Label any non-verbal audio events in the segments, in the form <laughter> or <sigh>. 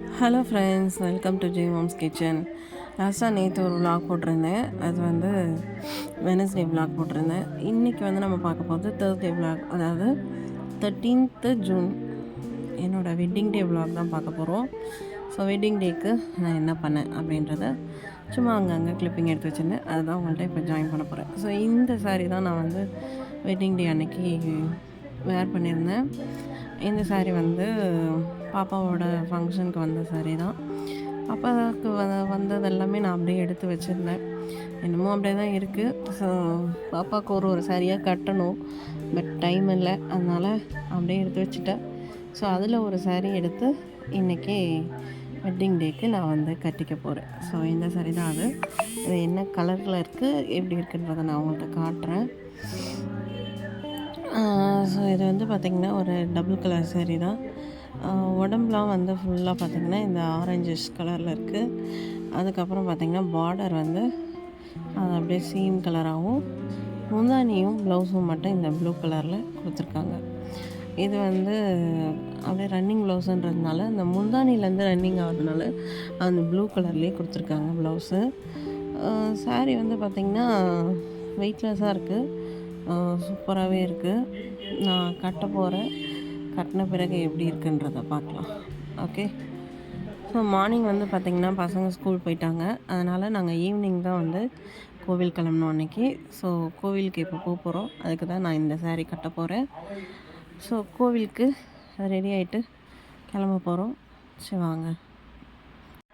Hello friends welcome to G mom's kitchen. லாஸ்ட்டாக நேற்று ஒரு விளாக் போட்டிருந்தேன். அது வந்து வெனஸ்டே விளாக் போட்டிருந்தேன். இன்றைக்கி வந்து நம்ம பார்க்க போகிறது தேர்ஸ்டே விளாக் அதாவது தேர்ட்டீன்த்து ஜூன் என்னோடய வெட்டிங் டே விளாக் தான் பார்க்க போகிறோம் ஸோ வெட்டிங் டேக்கு நான் என்ன பண்ணேன் அப்படின்றத சும்மா அங்கங்கே கிளிப்பிங் எடுத்து வச்சுருந்தேன். அதுதான் உங்கள்கிட்ட இப்போ ஜாயின் பண்ண போகிறேன் ஸோ இந்த saree தான் நான் வந்து வெட்டிங் டே அன்னைக்கு வேர் பண்ணியிருந்தேன். இந்த saree வந்து பாப்பாவோட ஃபங்க்ஷனுக்கு வந்த saree தான். பாப்பாவுக்கு வ வந்தது எல்லாமே நான் அப்படியே எடுத்து வச்சுருந்தேன். என்னமோ அப்படியே தான் இருக்குது ஸோ பாப்பாவுக்கு ஒரு ஒரு சாரியாக கட்டணும். பட் டைம் இல்லை. அதனால் அப்படியே எடுத்து வச்சுட்டேன். ஸோ அதில் ஒரு saree எடுத்து இன்றைக்கி வெட்டிங் டேக்கு நான் வந்து கட்டிக்க போகிறேன் ஸோ இந்த saree தான் அது. இது என்ன கலரில் இருக்குது எப்படி இருக்குன்றதை நான் உங்கள்கிட்ட காட்டுறேன். ஸோ இது வந்து பார்த்திங்கன்னா ஒரு டபுள் கலர் சேரீ தான். உடம்புலாம் வந்து ஃபுல்லாக பார்த்திங்கன்னா இந்த ஆரஞ்சஸ் கலரில் இருக்குது அதுக்கப்புறம் பார்த்திங்கன்னா பார்டர் வந்து அது அப்படியே சீம் கலராகவும் முந்தானியும் ப்ளவுஸும் மட்டும் இந்த ப்ளூ கலரில் கொடுத்துருக்காங்க. இது வந்து அப்படியே ரன்னிங் ப்ளவுஸுன்றதுனால இந்த முந்தானிலேருந்து ரன்னிங் ஆகிறதுனால அந்த ப்ளூ கலர்லேயே கொடுத்துருக்காங்க ப்ளவுஸு saree வந்து பார்த்திங்கன்னா வெயிட்லெஸ்ஸாக இருக்குது சூப்பராகவே இருக்குது நான் கட்ட போகிறேன் கட்டின பிறகு எப்படி இருக்குன்றதை பார்க்கலாம். ஓகே ஸோ மார்னிங் வந்து பார்த்திங்கன்னா பசங்க ஸ்கூல் போயிட்டாங்க. அதனால் நாங்கள் ஈவினிங் தான் வந்து கோவில் கிளம்பணும் அன்னைக்கு. ஸோ கோவிலுக்கு இப்போ போக போகிறோம் அதுக்கு தான் நான் இந்த சேரீ கட்ட போகிறேன் ஸோ கோவிலுக்கு ரெடி ஆகிட்டு கிளம்ப போகிறோம் சரி வாங்க.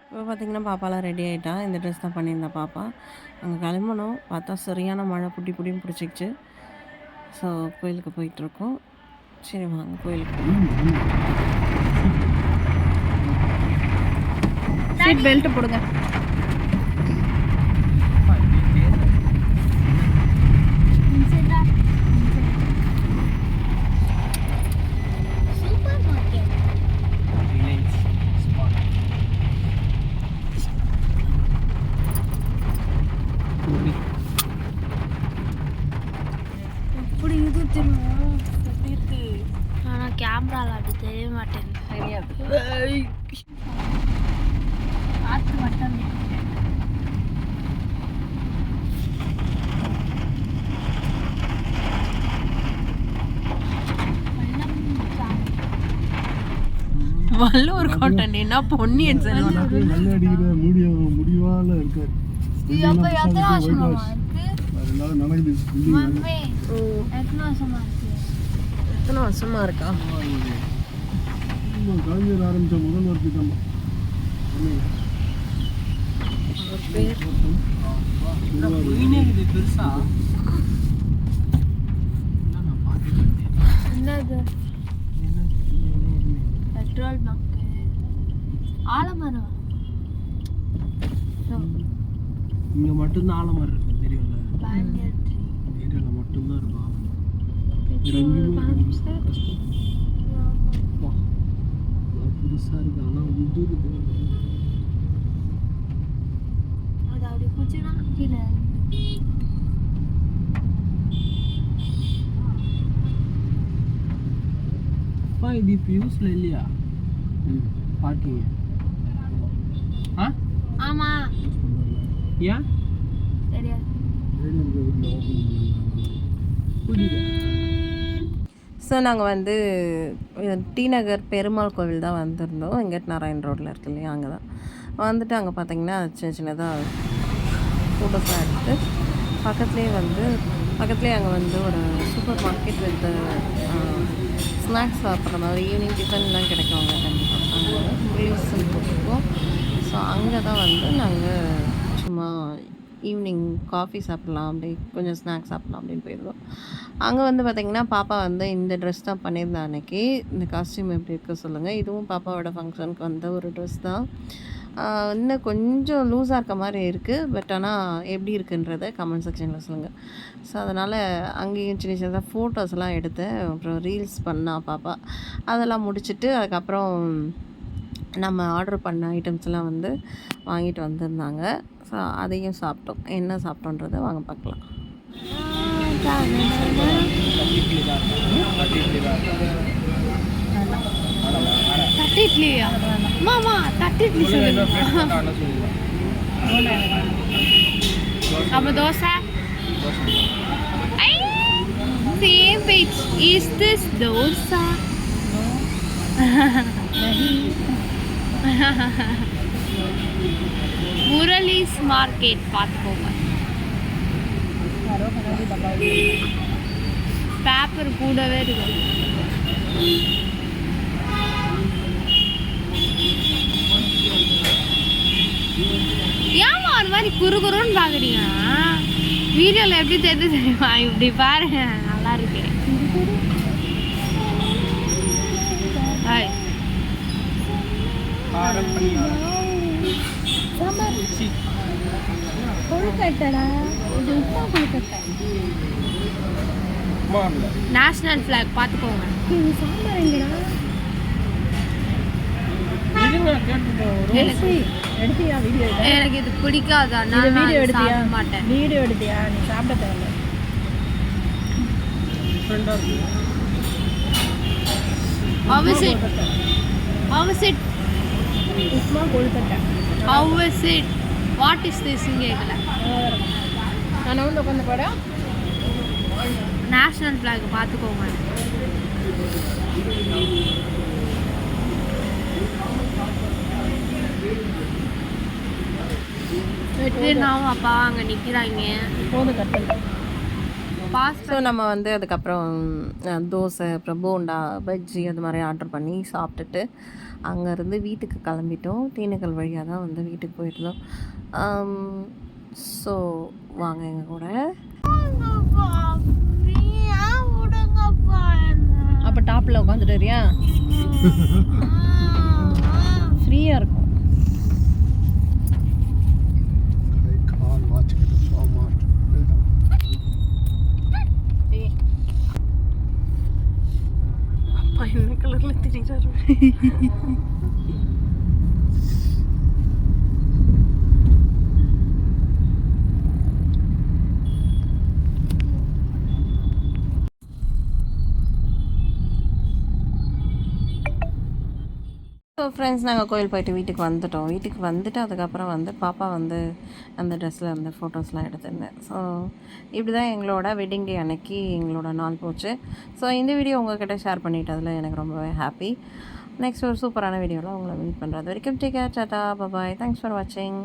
இப்போ பார்த்திங்கன்னா பாப்பாலாம் ரெடி ஆகிட்டா இந்த ட்ரெஸ் தான் பண்ணியிருந்தா பாப்பா. அங்கே கிளம்பணும் பார்த்தா சரியான மழை புட்டி புட்டின்னு பிடிச்சிக்கிச்சு. ஸோ கோயிலுக்கு போயிட்டுருக்கோம். சரி வாங்க கோயிலுக்கு சீட் பெல்ட்டு போடுங்க சூப்பர் மார்க்கெட் எப்படி இது தெரியும் எப்படி இருக்கு ஆனால் கேமராவில் அப்படி தெரிய மாட்டேங்குது. தெரியாது காற்று மட்டும் வல்லூர் கோட்டண்டின்னா பொன்னியின் செல்வன் வெள்ளை அடிக்கிற முடிய முடிவால நடக்குது எத்தனை வருஷமா இருக்கு? வருஷமா கலைஞர் ஆரம்பிச்ச முதல் ஒர்க்கு தான் பேர் என்னது? பெட்ரோல் பங்க்கு ஆலமரம். இங்க மட்டும்தான் ஆலமரம் இருக்கும் தெரியும்ல? ஏரியால மட்டும்தான் இருக்கும் ஆலமரம் பெட்ரோல் பங்க் அப்பா, இவ்வளவு புதுசா இருக்கு ஆனா உதுருது அது அப்படி பிடிச்சினா கீழே அப்பா இது இப்போ யூஸ்ல இல்லையா பார்க்கிங் ஆ ஆமா ஏன் தெரியாது புரியல ஸோ நாங்கள் வந்து டி நகர் பெருமாள் கோவில் தான் வந்திருந்தோம். வெங்கட் நாராயண் ரோட்டில் இருக்கு இல்லையா அங்கே தான் வந்துட்டு அங்கே பார்த்தீங்கன்னா சின்ன சின்னதாக ஃபோட்டோஸ்லாம் எடுத்து பக்கத்துலேயே வந்து பக்கத்துலேயே அங்கே வந்து ஒரு சூப்பர் மார்க்கெட் வித் ஸ்நாக்ஸ் சாப்பிட்ற மாதிரி ஈவினிங் டிஃபன்லாம் கிடைக்கும் அங்கே கண்டிப்பாக அங்கே ரீல்ஸ் போட்டிருக்கோம். ஸோ அங்கே தான் வந்து நாங்கள் சும்மா ஈவினிங் காஃபி சாப்பிட்லாம் அப்படி கொஞ்சம் ஸ்நாக்ஸ் சாப்பிட்லாம் அப்படின்னு போயிருந்தோம். அங்கே வந்து பார்த்திங்கன்னா பாப்பா வந்து இந்த ட்ரெஸ் தான் பண்ணியிருந்தா அன்றைக்கி இந்த காஸ்டியூம் எப்படி இருக்க சொல்லுங்கள் இதுவும் பாப்பாவோட ஃபங்க்ஷனுக்கு வந்த ஒரு ட்ரெஸ் தான். இன்னும் கொஞ்சம் லூஸாக இருக்க மாதிரி இருக்குது பட் ஆனால் எப்படி இருக்குன்றத கமெண்ட் செக்ஷனில் சொல்லுங்கள் ஸோ அதனால் அங்கேயும் சின்ன சின்னதாக ஃபோட்டோஸ்லாம் எடுத்தேன். அப்புறம் ரீல்ஸ் பண்ணா பாப்பா. அதெல்லாம் முடிச்சுட்டு அதுக்கப்புறம் நம்ம ஆர்டர் பண்ண ஐட்டம்ஸ்லாம் வந்து வாங்கிட்டு வந்திருந்தாங்க. ஸோ அதையும் சாப்பிட்டோம். என்ன சாப்பிட்டோன்றதை வாங்க பார்க்கலாம். தட்டி இட்லியா மாமா தட்டு இட்லி சொல்லுங்க. அப்போ dosa? Same page is this dosa Murali's market பார்த்துக்கோங்க. பேப்பர் கூடவே இருக்கு. ஏமா ஒரு மாதிரி குறு குறுன்னு பார்க்குறீங்க? வீடியோவில் எப்படி தெரிஞ்சு தெரியுமா? இப்படி பாருங்க நல்லா இருக்கு. ஹாய் கொழுக்கட்டடா? இது உப்பா கொழுக்கட்டை. நேஷனல் ஃப்ளாக் பார்த்துக்கோங்க. இது சாம்பார் எங்கடா? எனக்கு எடுத்தியா வீடியோ எனக்கு இது பிடிக்காது? நான் வீடியோ எடுத்தியா? மாட்டேன். வீடியோ எடுத்தியா? நீ சாப்பிட தேவையில்ல. Is it? Upma kozhukattai. How is it? What is this கேட்கல நான் வந்து உட்காந்து போட. நேஷனல் ஃப்ளாக் பார்த்துக்கோங்க. வெற்றினாவும் அப்பா அங்கே நிற்கிறாங்க போதும் கட்டல். பாஸ் ஸோ நம்ம வந்து அதுக்கப்புறம் தோசை அப்புறம் போண்டா பஜ்ஜி அது மாதிரி ஆர்டர் பண்ணி சாப்பிட்டுட்டு அங்கேருந்து வீட்டுக்கு கிளம்பிட்டோம். தேனீக்கள் வழியாக தான் வந்து வீட்டுக்கு போயிருந்தோம். ஸோ வாங்க எங்கள் கூட. அப்போ டாப்பில் உட்காந்துட்டு வரியா? <laughs> ஃப்ரீயாக இருக்கும் கை கால் வாட்சிக்கிட்டு சோமா அப்பா என்ன கலரில் தெரியுறாரு ஸோ ஃப்ரெண்ட்ஸ் நாங்கள் கோயில் போயிட்டு வீட்டுக்கு வந்துட்டோம். வீட்டுக்கு வந்துட்டு அதுக்கப்புறம் வந்து பாப்பா வந்து அந்த ட்ரெஸ்ஸில் வந்து ஃபோட்டோஸ்லாம் எடுத்திருந்தேன். ஸோ இப்படி தான் எங்களோட வெட்டிங் டே அன்னைக்கு எங்களோட நாள் போச்சு. ஸோ இந்த வீடியோ உங்ககிட்ட ஷேர் பண்ணிட்டதில் எனக்கு ரொம்பவே ஹாப்பி நெக்ஸ்ட் ஒரு சூப்பரான வீடியோவில் உங்களை மீட் பண்ணுறது வரைக்கும் take care tata bye bye thanks for வாட்சிங்